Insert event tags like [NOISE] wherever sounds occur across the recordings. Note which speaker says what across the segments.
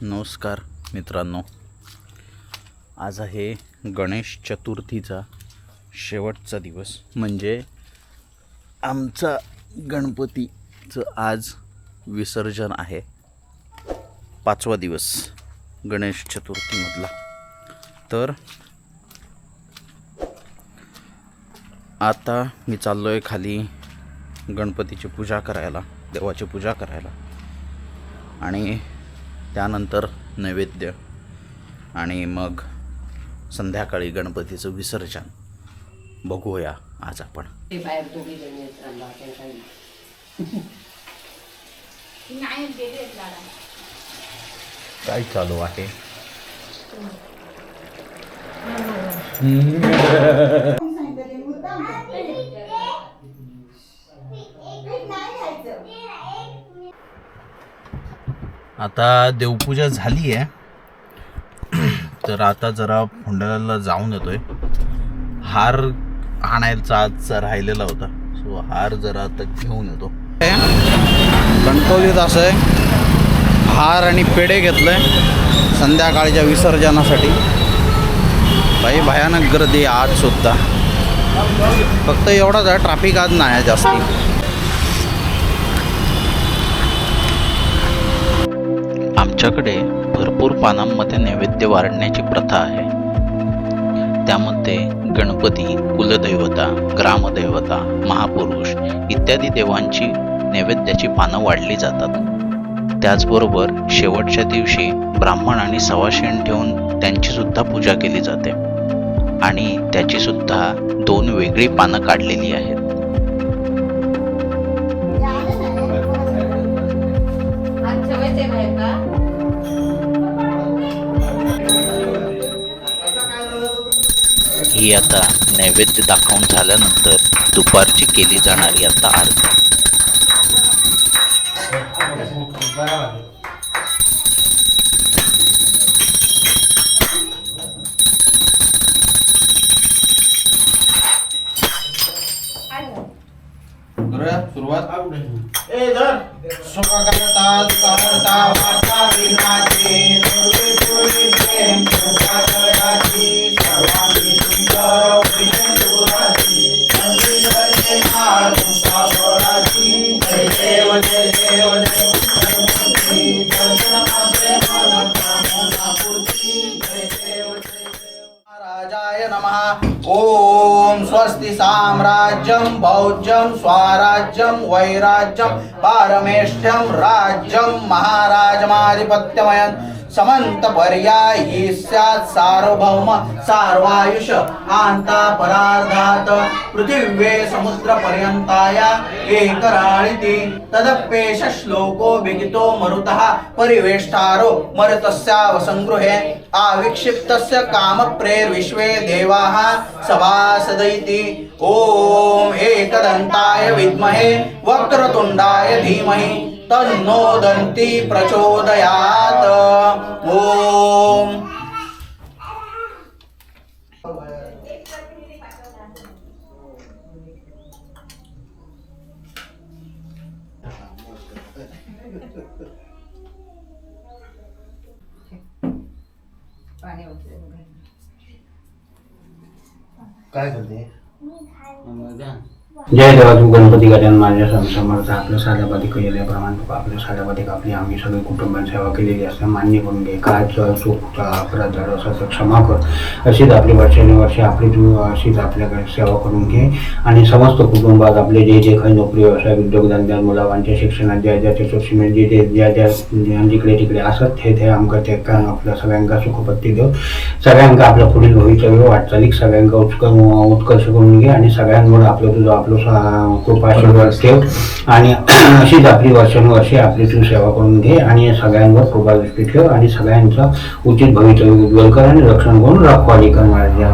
Speaker 1: नमस्कार मित्रांनो. आज आहे गणेश चतुर्थीचा शेवटचा दिवस. म्हणजे आमचा गणपतीचं आज विसर्जन आहे. पाचवा दिवस गणेश चतुर्थीमधला. तर आता मी चाललो आहे खाली गणपतीची पूजा करायला देवाची पूजा करायला. आणि त्यानंतर नैवेद्य आणि मग संध्याकाळी गणपतीचं विसर्जन. बघूया आज आपण.
Speaker 2: बाहेर दोघी
Speaker 1: काय चालू आहे? आता देवपूजा झाली आहे [CLEARS THROAT] तर आता जरा फोंडाला जाऊन येतोय. हार आणायचा आजचा राहिलेला होता. सो हार जरा आता घेऊन येतो. कणकवलीत असं आहे. हार आणि पेढे घेतलं आहे संध्याकाळच्या विसर्जनासाठी. बाई भयानक गर्दी आज सुद्धा. फक्त एवढाच आहे ट्रॅफिक आज नाही आहे जास्ती. आमच्याकडे भरपूर पानांमध्ये नैवेद्य वाढण्याची प्रथा आहे. त्यामध्ये गणपती कुलदैवता ग्रामदैवता महापुरुष इत्यादी देवांची नैवेद्याची पानं वाढली जातात. त्याचबरोबर शेवटच्या दिवशी ब्राह्मण आणि सवाशेण ठेवून त्यांची सुद्धा पूजा केली जाते. आणि त्याची सुद्धा दोन वेगळी पानं काढलेली आहेत. ही आता नैवेद्य दाखवून झाल्यानंतर दुपारची केली जाणारी आता आरती. सुरुवात.
Speaker 3: साम्राज्यं भौज्यं स्वराज्यं वैराज्यं पारमेष्ठ्यं राज्यं महाराजमाधिपत्यमयन् समंत पर्यायी स्यात् सार्वभौम सार्वायुष आंता परार्धात पृथिव्ये समुद्रपर्यन्ताया एकराळिति तदप्येष श्लोको विगितो मरुतः परिवेष्टारो मरुतस्यावसङ्गृहे आविक्षिप्तस्य कामप्रेर्विश्वे देवाः सभासदयिति ॐ एकदन्ताय विद्महे वक्रतुण्डाय धीमहि तन्नो दन्ति प्रचोदयात् ॐ
Speaker 2: पाणी होते
Speaker 3: काय करते
Speaker 4: जय देवा तू गणपती गजान माझ्या समर्थ. आपल्या साध्यापाठी केलेल्याप्रमाणे आपल्या साध्यापाठी आपली आम्ही सगळे कुटुंबांची सेवा केलेली असते. मान्य करून घे. काय चुक चूक अपराध असं तर क्षमा कर. अशीच आपली वर्षानुवर्षे आपली तू अशीच आपल्याकडे सेवा करून घे. आणि समस्त कुटुंबात आपले जे जे काही नोकरी व्यवसाय उद्योगधंद्यात मुलांच्या शिक्षणात ज्या ज्या त्याच्या जे जे ज्या ज्या जिकडे तिकडे असत ते ते आमका ते कारण आपल्या सगळ्यांका सुखपत्ती देऊ सगळ्यांका आपल्या पुढील भविष्य वाटचालीक सगळ्यांका उत्कर्ष उत्कर्ष करून घे. आणि सगळ्यांवर आपलं तुझं आपलं कृपा आशीर्वाद ठेव. आणि [CLEARS THROAT] अशीच आपली वर्षानुवर्षे आपली तू सेवा करून घे आणि सगळ्यांवर कृपा दृष्टी ठेव आणि सगळ्यांचं उचित भवितव्य उज्ज्वल कर आणि रक्षण करून रखवाली कर माझ्या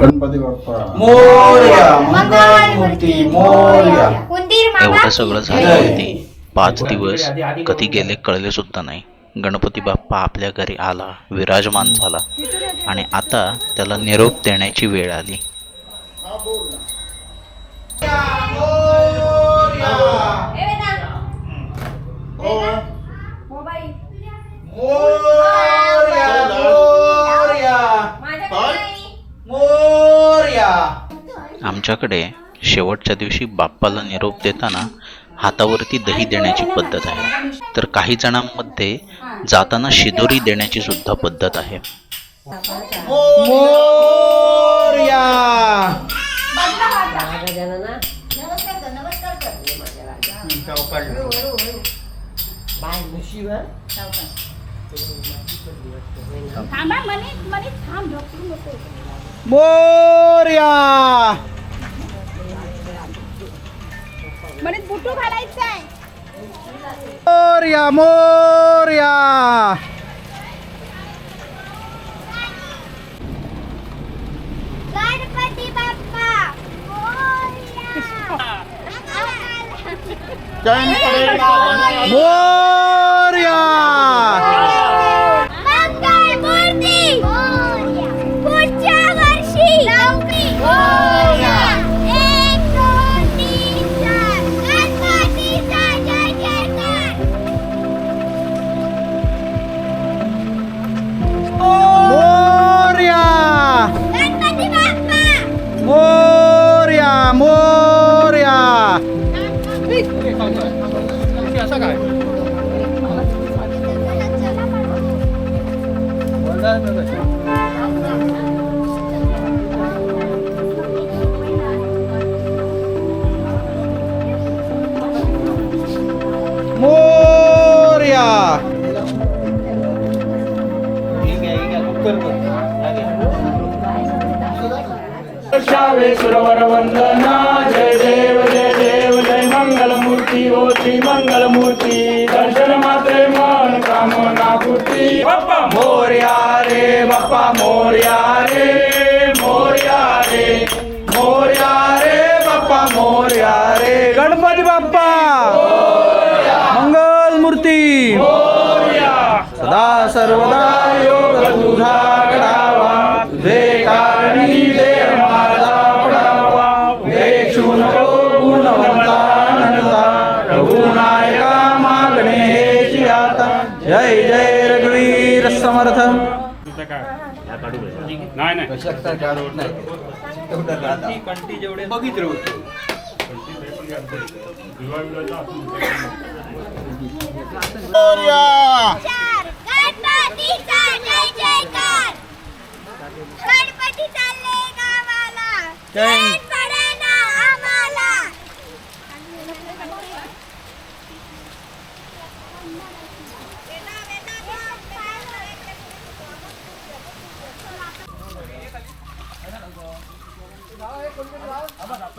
Speaker 5: गणपती बाप्पा.
Speaker 3: मोर्या मंगलमूर्ती मोर्या.
Speaker 6: उंदीर
Speaker 1: एवढं सगळं झाल्यावरती. पाच दिवस कधी गेले कळले सुद्धा नाही. गणपती बाप्पा आपल्या घरी आला विराजमान झाला. आणि आता त्याला निरोप देण्याची वेळ आली. आमच्याकडे शेवटच्या दिवशी बाप्पाला निरोप देताना हातावरती दही देण्याची पद्धत आहे. तर काही जणांमध्ये जाताना शिदोरी देण्याची सुद्धा पद्धत आहे.
Speaker 3: मोर्या
Speaker 2: गजानना बाय मुशीवर
Speaker 6: थांबा थांब नको
Speaker 3: मोर्या!
Speaker 6: बुटू घालायचं
Speaker 3: मोर्या मोर्या
Speaker 6: गणपती बाप्पा
Speaker 3: मोर्या
Speaker 7: शावेश्वर वंदना जय देव जय देव जय मंगलमूर्ती ओ श्री मंगलमूर्ती. दर्शन मात्रे मन कामना पूर्ती बाप्पा
Speaker 3: मोर्या रे बाप्पा मोर्या रे. रघुनायका मागणे आता जय जय रघुवीर समर्थ
Speaker 7: नाही
Speaker 5: नाही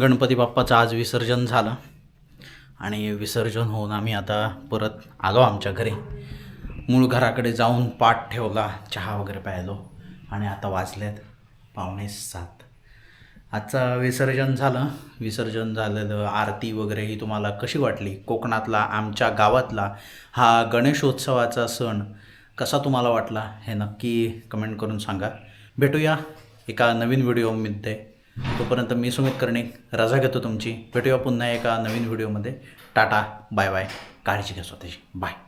Speaker 1: गणपती बाप्पाचं आज विसर्जन झालं. आणि विसर्जन होऊन आम्ही आता परत आलो आमच्या घरी. मूळ घराकडे जाऊन पाठ ठेवला चहा वगैरे प्यायलो. आणि आता वाजलेत पावणे सात. आजचं विसर्जन झालं. विसर्जन झालेलं आरती वगैरे ही तुम्हाला कशी वाटली? कोकणातला आमच्या गावातला हा गणेशोत्सवाचा सण कसा तुम्हाला वाटला? हे नक्की कमेंट करून सांगा. भेटूया एका नवीन व्हिडिओमध्ये. तोपर्यंत मी सुमित कर्णिक रजा घेतो तुमची. भेटूया पुन्हा एका नवीन व्हिडिओमध्ये. Tata bye bye. काळजी घ्या स्वतःची. बाय.